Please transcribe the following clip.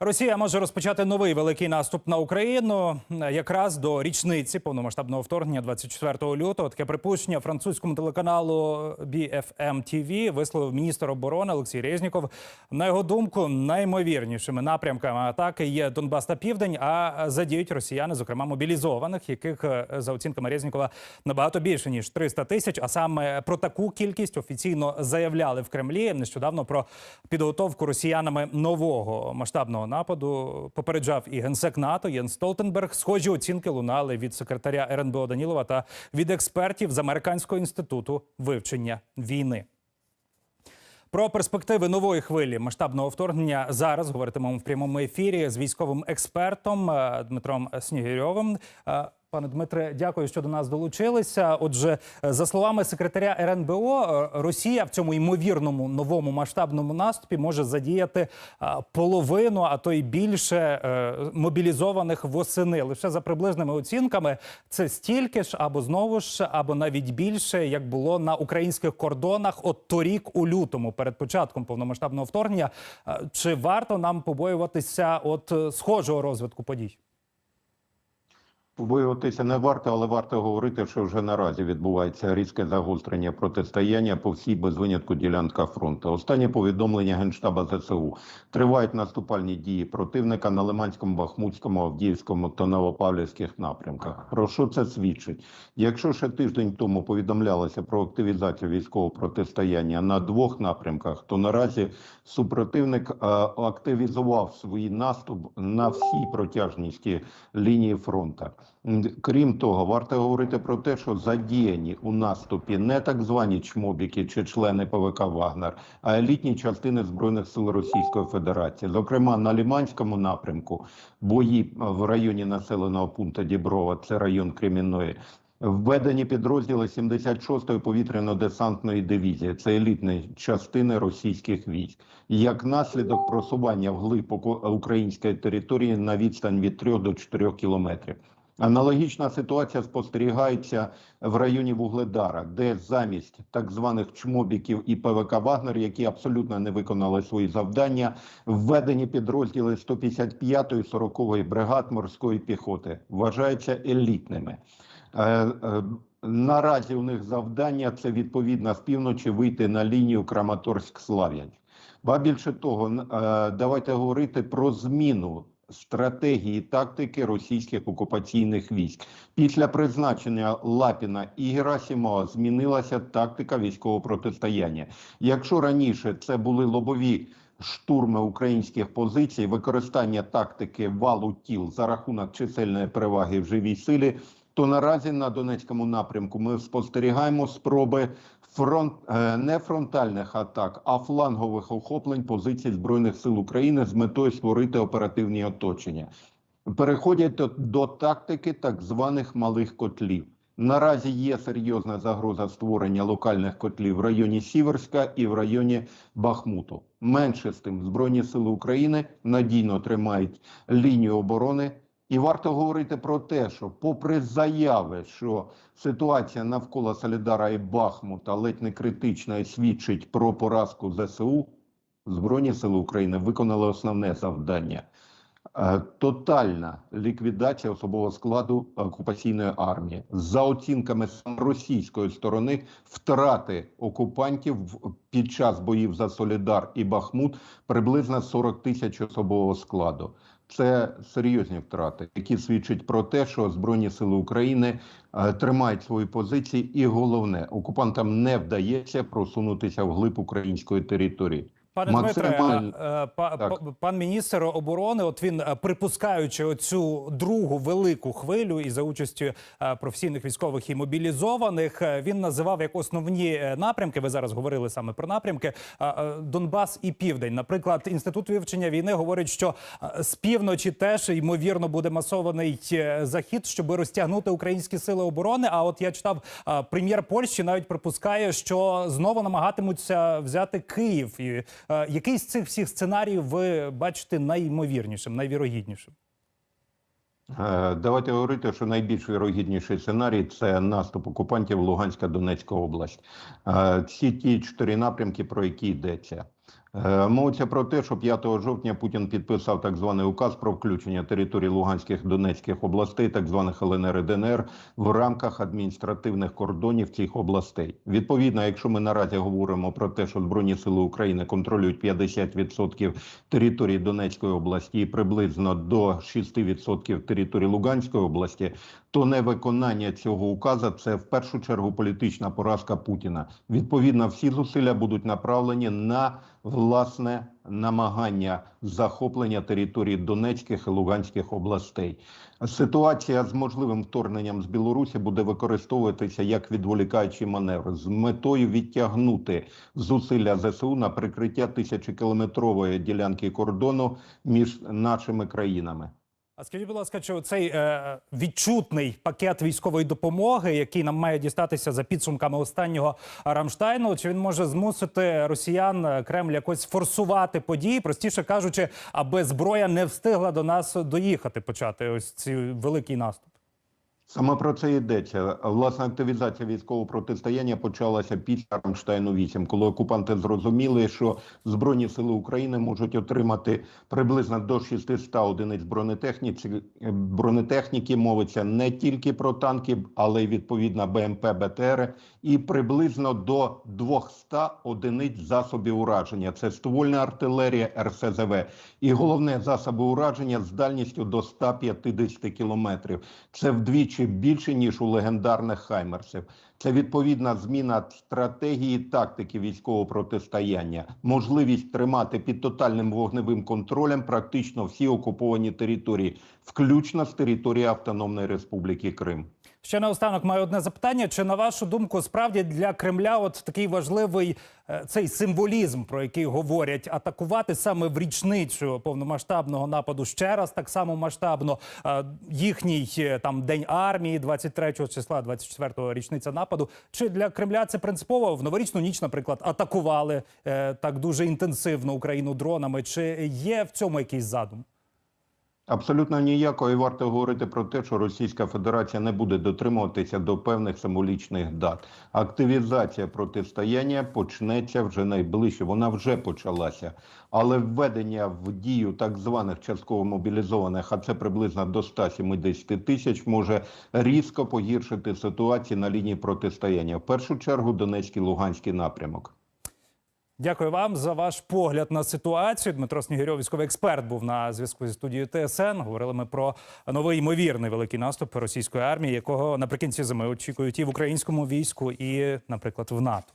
Росія може розпочати новий великий наступ на Україну якраз до річниці повномасштабного вторгнення 24 лютого. Таке припущення французькому телеканалу BFM TV висловив міністр оборони Олексій Резніков. На його думку, наймовірнішими напрямками атаки є Донбас та Південь. А задіють росіяни, зокрема мобілізованих, яких е, за оцінками Резнікова набагато більше ніж 300 тисяч. А саме про таку кількість офіційно заявляли в Кремлі нещодавно про підготовку росіянами нового масштабного нападу. Попереджав і генсек НАТО Єн Столтенберг. Схожі оцінки лунали від секретаря РНБО Данілова та від експертів з американського інституту вивчення війни. Про перспективи нової хвилі масштабного вторгнення зараз говоритимемо в прямому ефірі з військовим експертом е, Дмитром Снігирьовим. Пане Дмитре, дякую, що до нас долучилися. Отже, е, за словами секретаря РНБО, е, Росія в цьому ймовірному новому масштабному наступі може задіяти е, половину, а то й більше мобілізованих восени. Лише за приблизними оцінками це стільки ж, або знову ж, або навіть більше, як було на українських кордонах. От торік у лютому, перед початком повномасштабного вторгнення. Чи варто нам побоюватися от схожого розвитку подій? Побоюватися не варто, але варто говорити, що вже наразі відбувається різке загострення протистояння по всій без винятку ділянках фронту. Останнє повідомлення генштаба ЗСУ тривають наступальні дії противника на Лиманському, Бахмутському, Авдіївському та Новопавлівських напрямках. Про що це свідчить? Якщо ще тиждень тому повідомлялося про активізацію військового протистояння на двох напрямках, то наразі супротивник е, активізував свій наступ на всій протяжності лінії фронту. Крім того, варто говорити про те, що задіяні у наступі не так звані чмобіки чи члени ПВК Вагнер, а елітні частини збройних сил Російської Федерації. Зокрема, на Ліманському напрямку бої в районі населеного пункту Діброва, це район Кремінної. Введені підрозділи 76-ї повітряно-десантної дивізії. Це елітні частини російських військ. Як наслідок просування вглиб української території на відстань від 3 до 4 кілометрів. Аналогічна ситуація спостерігається в районі Вугледара, де замість так званих чмобіків і ПВК Вагнер, які абсолютно не виконали свої завдання, введені підрозділи 155-ї 40-ї бригад морської піхоти, вважаються елітними. Е, е, Наразі у них завдання це відповідно з півночі вийти на лінію Краматорськ-Слав'янськ. Ба більше того, е, давайте говорити про зміну стратегії тактики російських окупаційних військ. Після призначення Лапіна і Герасимова змінилася тактика військового протистояння. Якщо раніше це були лобові штурми українських позицій, використання тактики валу тіл за рахунок чисельної переваги в живій силі, то наразі на Донецькому напрямку ми спостерігаємо спроби фронт е, не фронтальних атак, а флангових охоплень позицій збройних сил України з метою створити оперативні оточення. Переходять до, до тактики так званих малих котлів. Наразі є серйозна загроза створення локальних котлів в районі Сіверська і в районі Бахмуту. Менше з тим, Збройні сили України надійно тримають лінію оборони. І варто говорити про те, що, попри заяви, що ситуація навколо Солідара і Бахмута ледь не критична і свідчить про поразку ЗСУ, Збройні сили України виконали основне завдання. Е, Тотальна ліквідація особового складу окупаційної армії за оцінками російської сторони, втрати окупантів під час боїв за Солідар і Бахмут приблизно 40 тисяч особового складу. Це серйозні втрати, які свідчать про те, що збройні сили України е, тримають свої позиції, і головне, окупантам не вдається просунутися вглиб української території. Пане Дмитре, Максимально. е, е, па- пан міністр оборони, от він е, припускаючи оцю другу велику хвилю і за участю професійних військових і мобілізованих, він називав як основні напрямки. Ви зараз говорили саме про напрямки Донбас і Південь. Наприклад, інститут вивчення війни говорить, що з півночі теж ймовірно буде масований захід, щоб розтягнути українські сили оборони. А от я читав, прем'єр Польщі навіть припускає, що знову намагатимуться взяти Київ. І який з цих всіх сценаріїв ви бачите найімовірнішим, найвірогіднішим? Е, Давайте говорити, що найбільш вірогідніший сценарій це наступ окупантів Луганська Донецька область. Е, Всі ті чотири напрямки, про які йдеться. Е, Мовиться про те, що 5 жовтня Путін підписав так званий указ про включення території Луганських Донецьких областей, так званих ЛНР і ДНР, в рамках адміністративних кордонів цих областей. Відповідно, якщо ми наразі говоримо про те, що Збройні сили України контролюють 50% території Донецької області і приблизно до 6% території Луганської області, то невиконання цього указу це в першу чергу політична поразка Путіна. Відповідно, всі зусилля будуть направлені на власне намагання захоплення території Донецьких і Луганських областей. Ситуація з можливим вторгненням з Білорусі буде використовуватися як відволікаючий маневр з метою відтягнути зусилля ЗСУ на прикриття тисячокілометрової ділянки кордону між нашими країнами. А скажіть, будь ласка, чи цей е, відчутний пакет військової допомоги, який нам має дістатися за підсумками останнього Рамштайну, чи він може змусити росіян е, Кремль якось форсувати події, простіше кажучи, аби зброя не встигла до нас доїхати, почати ось цей великий наступ? Саме про це йдеться. Власне, активізація військового протистояння почалася після Рамштайну 8, коли окупанти зрозуміли, що збройні сили України можуть отримати приблизно до 600 одиниць бронетехніки. Бронетехніки мовиться не тільки про танки, але й відповідно БМП, БТР, і приблизно до 200 одиниць засобів ураження. Це ствольна артилерія, РСЗВ. І головне засоби ураження з дальністю до 150 кілометрів. Це вдвічі більше ніж у легендарних хаймерсів. Це відповідна зміна стратегії тактики військового протистояння, можливість тримати під тотальним вогневим контролем практично всі окуповані території, включно з території Автономної Республіки Крим. Ще наостанок маю одне запитання. Чи на вашу думку справді для Кремля от такий важливий е, цей символізм, про який говорять, атакувати саме в річницю повномасштабного нападу ще раз так само масштабно е, їхній е, там день армії, 23 числа, 24-го річниця нападу. Чи для Кремля це принципово в новорічну ніч, наприклад, атакували так дуже інтенсивно Україну дронами? Чи є в цьому якийсь задум? Абсолютно ніякого і варто говорити про те, що Російська Федерація не буде дотримуватися до певних символічних дат. Активізація протистояння почнеться вже найближче. Вона вже почалася, але введення в дію так званих частково мобілізованих, а це приблизно до 170 тисяч, може різко погіршити ситуацію на лінії протистояння. В першу чергу Донецький Луганський напрямок. Дякую вам за ваш погляд на ситуацію. Дмитро Снігирьов, військовий експерт, був на зв'язку зі студією ТСН. Говорили ми про новий ймовірний великий наступ російської армії, якого наприкінці зими очікують і в українському війську, і, наприклад, в НАТО.